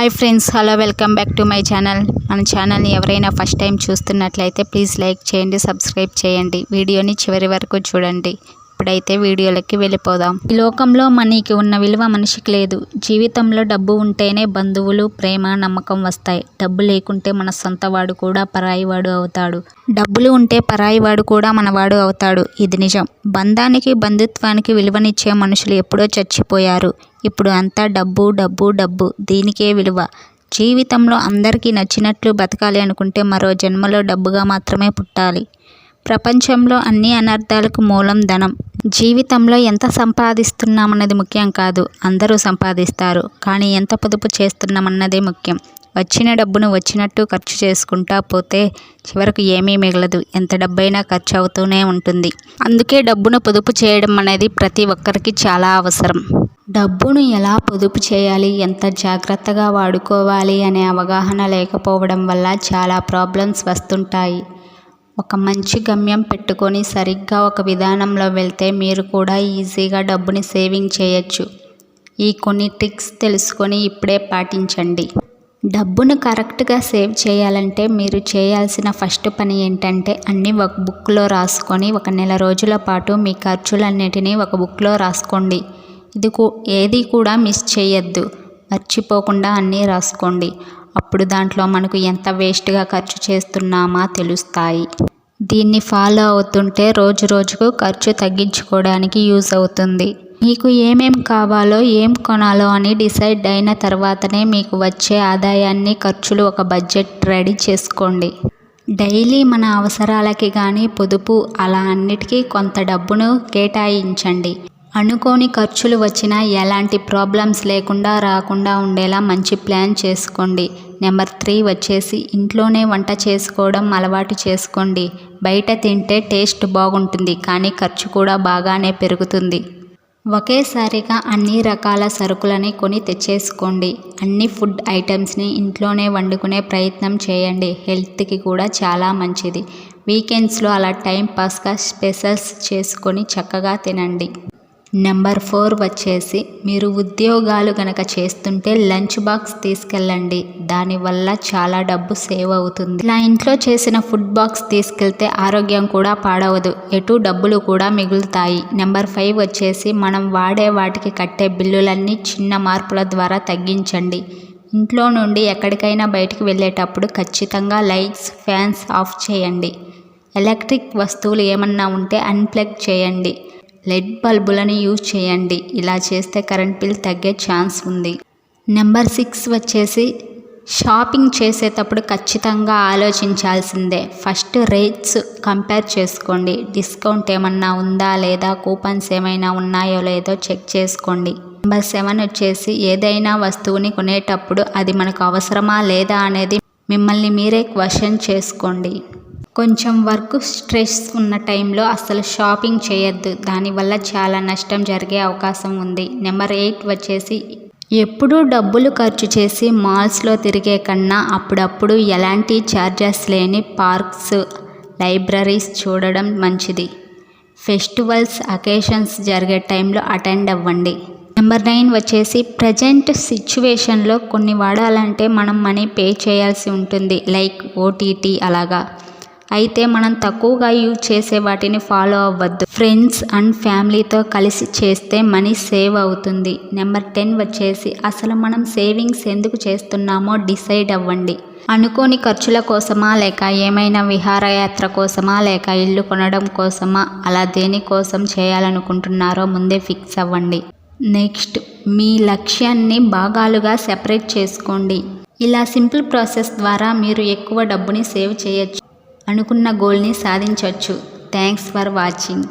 Hi friends hello welcome back to my channel మన ఛానల్ని ఎవరైనా ఫస్ట్ టైం చూస్తున్నట్లయితే ప్లీజ్ లైక్ చేయండి సబ్స్క్రైబ్ చేయండి. వీడియోని చివరి వరకు చూడండి. ఇప్పుడైతే వీడియోలకి వెళ్ళిపోదాం. ఈ లోకంలో మనీకి ఉన్న విలువ మనిషికి లేదు. జీవితంలో డబ్బు ఉంటేనే బంధువులు ప్రేమ నమ్మకం వస్తాయి. డబ్బు లేకుంటే మన సొంతవాడు కూడా పరాయివాడు అవుతాడు. డబ్బులు ఉంటే పరాయివాడు కూడా మనవాడు అవుతాడు. ఇది నిజం. బంధానికి బంధుత్వానికి విలువనిచ్చే మనుషులు ఎప్పుడో చచ్చిపోయారు. ఇప్పుడు అంతా డబ్బు డబ్బు డబ్బు. దీనికే విలువ. జీవితంలో అందరికీ నచ్చినట్లు బతకాలి అనుకుంటే మరో జన్మలో డబ్బుగా మాత్రమే పుట్టాలి. ప్రపంచంలో అన్ని అనర్థాలకు మూలం ధనం. జీవితంలో ఎంత సంపాదిస్తున్నామన్నది ముఖ్యం కాదు. అందరూ సంపాదిస్తారు. కానీ ఎంత పొదుపు చేస్తున్నామన్నదే ముఖ్యం. వచ్చిన డబ్బును వచ్చినట్టు ఖర్చు చేసుకుంటా పోతే చివరకు ఏమీ మిగలదు. ఎంత డబ్బైనా ఖర్చు అవుతూనే ఉంటుంది. అందుకే డబ్బును పొదుపు చేయడం అనేది ప్రతి ఒక్కరికి చాలా అవసరం. డబ్బును ఎలా పొదుపు చేయాలి? ఎంత జాగ్రత్తగా వాడుకోవాలి? అనే అవగాహన లేకపోవడం వల్ల చాలా ప్రాబ్లమ్స్ వస్తుంటాయి. ఒక మంచి గమ్యం పెట్టుకొని సరిగ్గా ఒక విధానంలో వెళ్తే మీరు కూడా ఈజీగా డబ్బుని సేవింగ్ చేయొచ్చు. ఈ కొన్ని ట్రిక్స్ తెలుసుకొని ఇప్పుడే పాటించండి. డబ్బును కరెక్ట్గా సేవ్ చేయాలంటే మీరు చేయాల్సిన ఫస్ట్ పని ఏంటంటే అన్నీ ఒక బుక్లో రాసుకొని ఒక నెల రోజుల పాటు మీ ఖర్చులన్నిటినీ ఒక బుక్లో రాసుకోండి. ఇది ఏది కూడా మిస్ చేయొద్దు. మర్చిపోకుండా అన్నీ రాసుకోండి. అప్పుడు దాంట్లో మనకు ఎంత వేస్ట్గా ఖర్చు చేస్తున్నామా తెలుస్తాయి. దీన్ని ఫాలో అవుతుంటే రోజు రోజుకు ఖర్చు తగ్గించుకోవడానికి యూజ్ అవుతుంది. మీకు ఏమేం కావాలో ఏం కొనాలో అని డిసైడ్ అయిన తర్వాతనే మీకు వచ్చే ఆదాయాన్ని ఖర్చులు ఒక బడ్జెట్ రెడీ చేసుకోండి. డైలీ మన అవసరాలకి కానీ పొదుపు అలా అన్నిటికీ కొంత డబ్బును కేటాయించండి. అనుకోని ఖర్చులు వచ్చినా ఎలాంటి ప్రాబ్లమ్స్ లేకుండా రాకుండా ఉండేలా మంచి ప్లాన్ చేసుకోండి. నెంబర్ త్రీ వచ్చేసి ఇంట్లోనే వంట చేసుకోవడం అలవాటు చేసుకోండి. బయట తింటే టేస్ట్ బాగుంటుంది కానీ ఖర్చు కూడా బాగానే పెరుగుతుంది. ఒకేసారిగా అన్ని రకాల సరుకులని కొని తెచ్చేసుకోండి. అన్ని ఫుడ్ ఐటమ్స్ని ఇంట్లోనే వండుకునే ప్రయత్నం చేయండి. హెల్త్కి కూడా చాలా మంచిది. వీకెండ్స్లో అలా టైం పాస్గా స్పెషల్స్ చేసుకొని చక్కగా తినండి. నెంబర్ ఫోర్ వచ్చేసి మీరు ఉద్యోగాలు గనక చేస్తుంటే లంచ్ బాక్స్ తీసుకెళ్ళండి. దానివల్ల చాలా డబ్బు సేవ్ అవుతుంది. ఇలా ఇంట్లో చేసిన ఫుడ్ బాక్స్ తీసుకెళ్తే ఆరోగ్యం కూడా పాడవదు. ఎటు డబ్బులు కూడా మిగులుతాయి. నెంబర్ ఫైవ్ వచ్చేసి మనం వాడే వాటికి కట్టే బిల్లులన్నీ చిన్న మార్పుల ద్వారా తగ్గించండి. ఇంట్లో నుండి ఎక్కడికైనా బయటికి వెళ్ళేటప్పుడు ఖచ్చితంగా లైట్స్ ఫ్యాన్స్ ఆఫ్ చేయండి. ఎలక్ట్రిక్ వస్తువులు ఏమన్నా ఉంటే అన్ప్లగ్ చేయండి. లెడ్ బల్బులని యూజ్ చేయండి. ఇలా చేస్తే కరెంట్ బిల్ తగ్గే ఛాన్స్ ఉంది. నెంబర్ సిక్స్ వచ్చేసి షాపింగ్ చేసేటప్పుడు ఖచ్చితంగా ఆలోచించాల్సిందే. ఫస్ట్ రేట్స్ కంపేర్ చేసుకోండి. డిస్కౌంట్ ఏమన్నా ఉందా లేదా కూపన్స్ ఏమైనా ఉన్నాయో లేదో చెక్ చేసుకోండి. నెంబర్ సెవెన్ వచ్చేసి ఏదైనా వస్తువుని కొనేటప్పుడు అది మనకు అవసరమా లేదా అనేది మిమ్మల్ని మీరే క్వశ్చన్ చేసుకోండి. కొంచెం వర్క్ స్ట్రెస్ ఉన్న టైంలో అసలు షాపింగ్ చేయొద్దు. దానివల్ల చాలా నష్టం జరిగే అవకాశం ఉంది. నెంబర్ ఎయిట్ వచ్చేసి ఎప్పుడూ డబ్బులు ఖర్చు చేసి మాల్స్లో తిరిగే కన్నా అప్పుడప్పుడు ఎలాంటి ఛార్జెస్ లేని పార్క్స్ లైబ్రరీస్ చూడడం మంచిది. ఫెస్టివల్స్ అకేషన్స్ జరిగే టైంలో అటెండ్ అవ్వండి. నెంబర్ నైన్ వచ్చేసి ప్రజెంట్ సిచ్యువేషన్లో కొన్ని వాడాలంటే మనం మనీ పే చేయాల్సి ఉంటుంది. లైక్ ఓటీటీ అలాగా. అయితే మనం తక్కువగా యూజ్ చేసే వాటిని ఫాలో అవ్వద్దు. ఫ్రెండ్స్ అండ్ ఫ్యామిలీతో కలిసి చేస్తే మనీ సేవ్ అవుతుంది. నెంబర్ టెన్ వచ్చేసి అసలు మనం సేవింగ్స్ ఎందుకు చేస్తున్నామో డిసైడ్ అవ్వండి. అనుకోని ఖర్చుల కోసమా లేక ఏమైనా విహారయాత్ర కోసమా లేక ఇల్లు కొనడం కోసమా అలా దేనికోసం చేయాలనుకుంటున్నారో ముందే ఫిక్స్ అవ్వండి. నెక్స్ట్ మీ లక్ష్యాన్ని భాగాలుగా సెపరేట్ చేసుకోండి. ఇలా సింపుల్ ప్రాసెస్ ద్వారా మీరు ఎక్కువ డబ్బుని సేవ్ చేయొచ్చు. అనుకున్న గోల్ని సాధించవచ్చు థ్యాంక్స్ ఫర్ వాచింగ్